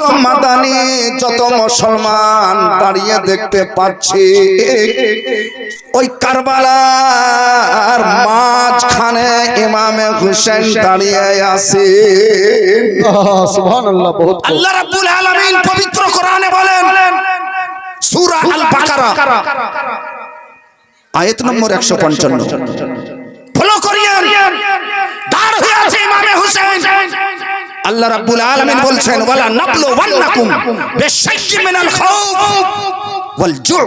মাদানি যত মুসলমান দাঁড়িয়ে দেখতে পাচ্ছি ওই কারবালার মাঝখানে ইমামে হুসেন দাঁড়িয়ে আছে। আল্লাহ রাব্বুল আলামিন পবিত্র কোরআনে বলেন সূরা আল বাকারা আয়াত নম্বর 155 ফলো করিয়েন দাঁড় হয়ে আছে ইমামে হুসেন। আল্লাহ রাব্বুল আলামিন বলছেন ওয়ালা নাবলু ওয়ান্নাকুম বিশাইয়্যিন মিনাল খাউফ ওয়াল জু'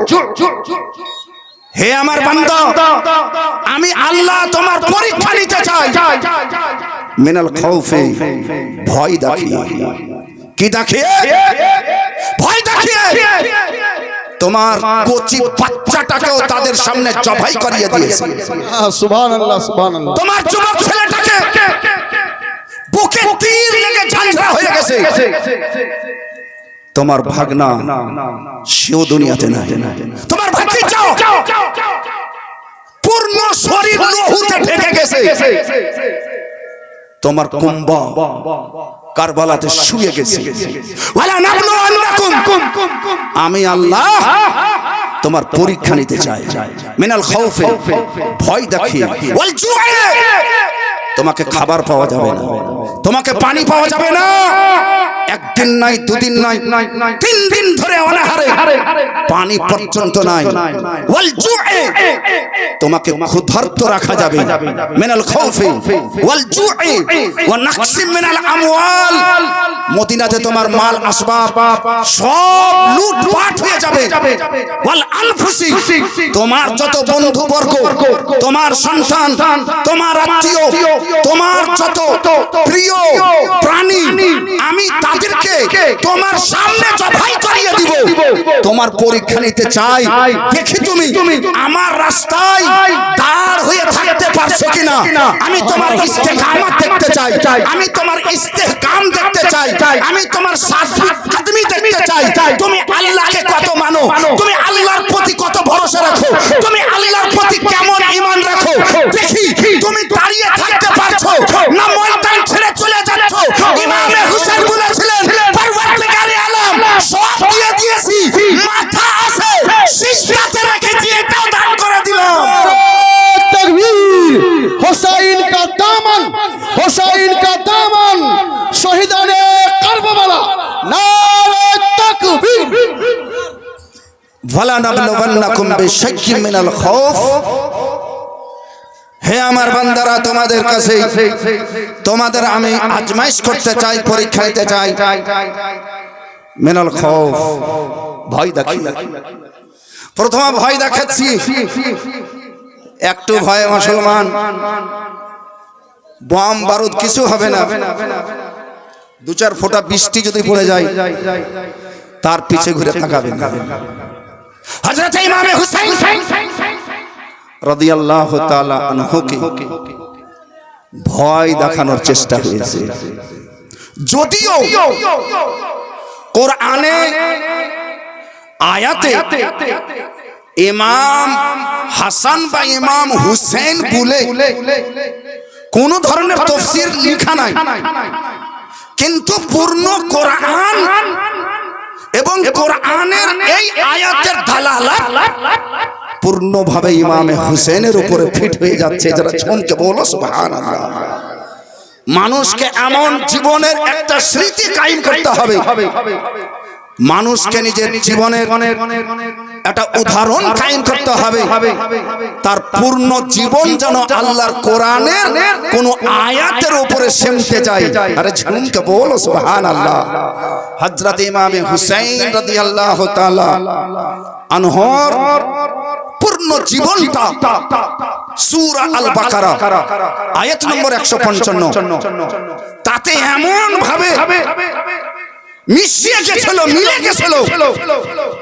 হে আমার বান্দা আমি আল্লাহ তোমার পরীক্ষা নিতে চাই। মিনাল খাউফে ভয় দেখিয়ে। কি দেখিয়ে? ভয় দেখিয়ে। তোমার কচি বাচ্চাটাকেও তাদের সামনে জবাই করিয়ে দিয়েছে। সুবহানাল্লাহ সুবহানাল্লাহ। তোমার যুবক ছেলেটাকে বুকে তীর লেগে ঝাঁঝরা হয়ে গেছে। তোমার ভাগনা সেও দুনিয়াতে নাই। তোমার ভাতিজা পূর্ণ শরীর লহুতে ঢেকে গেছে। তোমার কুম্বা কারবালাতে শুয়ে গেছে। আমি আল্লাহ তোমার পরীক্ষা নিতে চাই। মিনাল খাউফে ভয় দেখিয়ে। তোমাকে খাবার পাওয়া যাবে না। তোমাকে পানি পাওয়া যাবে না। একদিন নাই, দুদিন নাই, তিন দিন ধরে অনাহারে। পানি পর্যন্ত নাই। ওয়াল জুআ তোমাকে ক্ষুধার্ত রাখা যাবে। মিনাল খাউফে। ওয়াল জুআ ওয়া নাকসিম মিনাল আমওয়াল। মদিনাতে তোমার মাল আসবাব সব লুটপাট হয়ে যাবে। ওয়াল আনফুসি তোমার যত বন্ধু বর্গ তোমার সন্তান তোমার আত্মীয় তোমার যত প্রিয় প্রাণী আমি তাদেরকে তোমার সামনে জবাই করিয়ে দিব। তোমার পরীক্ষা নিতে চাই। দেখি তুমি আমার রাস্তায় দাঁড় হয়ে থাকতে পারছ কিনা? আমি তোমার ইস্তেকামত দেখতে চাই। আমি তোমার ইস্তেকাম দেখতে চাই। আমি তোমার সাদা আদমি দেখতে চাই। তুমি আল্লাহকে কত মানো? তুমি আল্লাহর তুমি হে আমার বান্দারা তোমাদের কাছে তোমাদের আমি আজমাইশ করতে চাই পরীক্ষা নিতে চাই মিনাল খাউফ ভয় দেখি প্রথমে ভয় দেখাচ্ছি। একটু ভয় মুসলমান। বম বারুদ কিছু হবে না। দু চার ফোঁটা বৃষ্টি যদি পড়ে যায় তার পিছে ঘুরে তাকাবেন হযরত ইমামে হুসাইন রাদিয়াল্লাহু তাআলা আনহুকে ভয় দেখানোর চেষ্টা হয়েছে। যদিও কোরআনে আয়াতে ইমাম হাসান বা ইমাম হুসেন বলে কোন ধরনের তফসির লেখা নাই। কিন্তু পূর্ণ কোরআন এবং কোরআনের এই আয়াতের দালালাত পূর্ণভাবে ইমামে হুসেনের উপরে ফিট হয়ে যাচ্ছে যারা চমকে বলো সুবহানাল্লাহ। মানুষকে এমন জীবনের একটা স্মৃতি কায়েম করতে হবে। মানুষকে নিজের জীবনের একটা উদাহরণ কায়েম করতে হবে। তার পূর্ণ জীবন যেন আল্লাহর কোরআনের কোন আয়াতের উপরে সেমতে যায়। আরে ঝুমকে বলো সুবহানাল্লাহ। হযরত ইমামে হুসাইন রাদিয়াল্লাহু তাআলা আনহর পূর্ণ জীবনটা সূরা আল বাকারা আয়াত নম্বর 155 তাতে এমন ভাবে মিশিয়ে গেছিল মিলে গেছিল।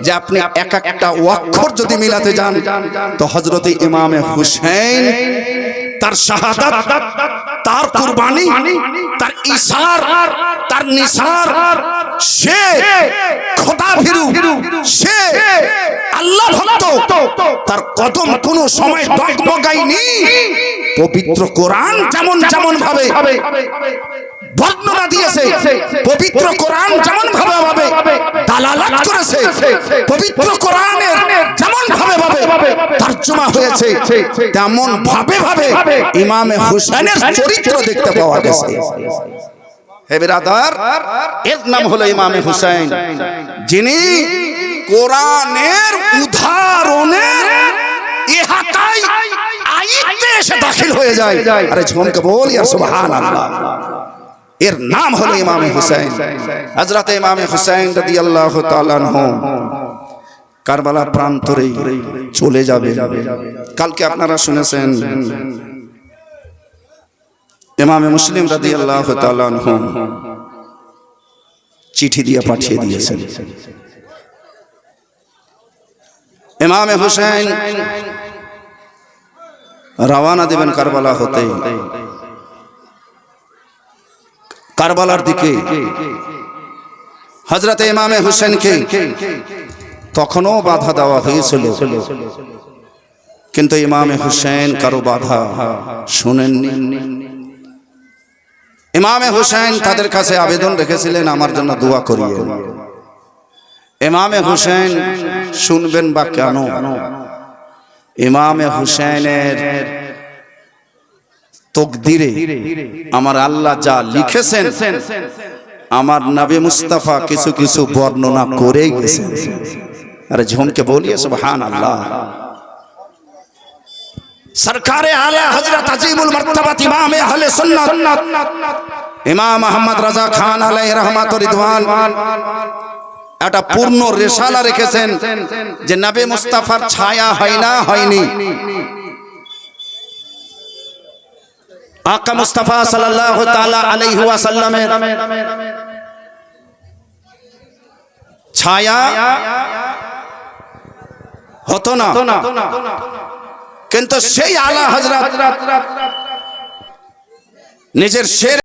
যে আপনি এক একটা অক্ষর যদি মিলাতে যান, তো হজরতে ইমামে হুসেন তার শাহাদাত, তার কুরবানি, তার ইশার নিসার, সে তার সময় পবিত্র কোরআন যেমন যেমন ভাবে বর্ণনা দিয়েছে, পবিত্র কোরআন যেমন ভাবে ভাবে দালালাত করেছে, পবিত্র কোরআনের যেমন ভাবে ভাবে তর্জমা হয়েছে তেমন ভাবে ভাবে ইমামে হুসেনের চরিত্র দেখতে পাওয়া গেছে। এর নাম হলো ইমামে হুসাইন। যিনি কোরআনের উদাহরণের এসে দাখিল হয়ে যায়। আরে বল ইয়া সুবহানাল্লাহ। এর নাম হলো ইমামে হুসাইন। হযরত ইমামে হুসাইন রাদিয়াল্লাহু তাআলা আনহু কারবালা প্রান্তরে চলে যাবে। কালকে আপনারা শুনেছেন ইমামে মুসলিম তাআলা আনহু চিঠি দিয়ে পাঠিয়ে দিয়েছেন। ইমামে হুসেন রওয়ানা দেবেন কারবালা হতে। কারবালার দিকে হজরত ইমামে হুসেনকে তখনও বাধা দেওয়া হয়েছিল। কিন্তু ইমামে হুসেন কারও বাধা শুনেননি। ইমামে হুসেন তাদের কাছে আবেদন রেখেছিলেন, আমার জন্য দোয়া করিয়ে ইমামে হুসেন শুনবেন বা কেন? ইমামে হুসেনের তকদিরে আমার আল্লাহ যা লিখেছেন, আমার নবী মুস্তাফা কিছু কিছু বর্ণনা করে গেছেন। আরে ঝুমকে বলিয়ে সুবহান আল্লাহ সরকারে আলা হযরত আজিমুল মারতাবাত ইমাম আহলে সুন্নাত। ইমাম আহমদ রাজা খান আলাইহি রহমাত রিদওয়ান। একটা পূর্ণ রেসালা রেখেছেন যে নবী মুস্তাফার ছায়া হয় না হয়নি। আকা মুস্তাফা সাল্লাল্লাহু তাআলা আলাইহি ওয়াসাল্লামের ছায়া হতো না। কিন্তু সেই আলা হাজরা নিজের শের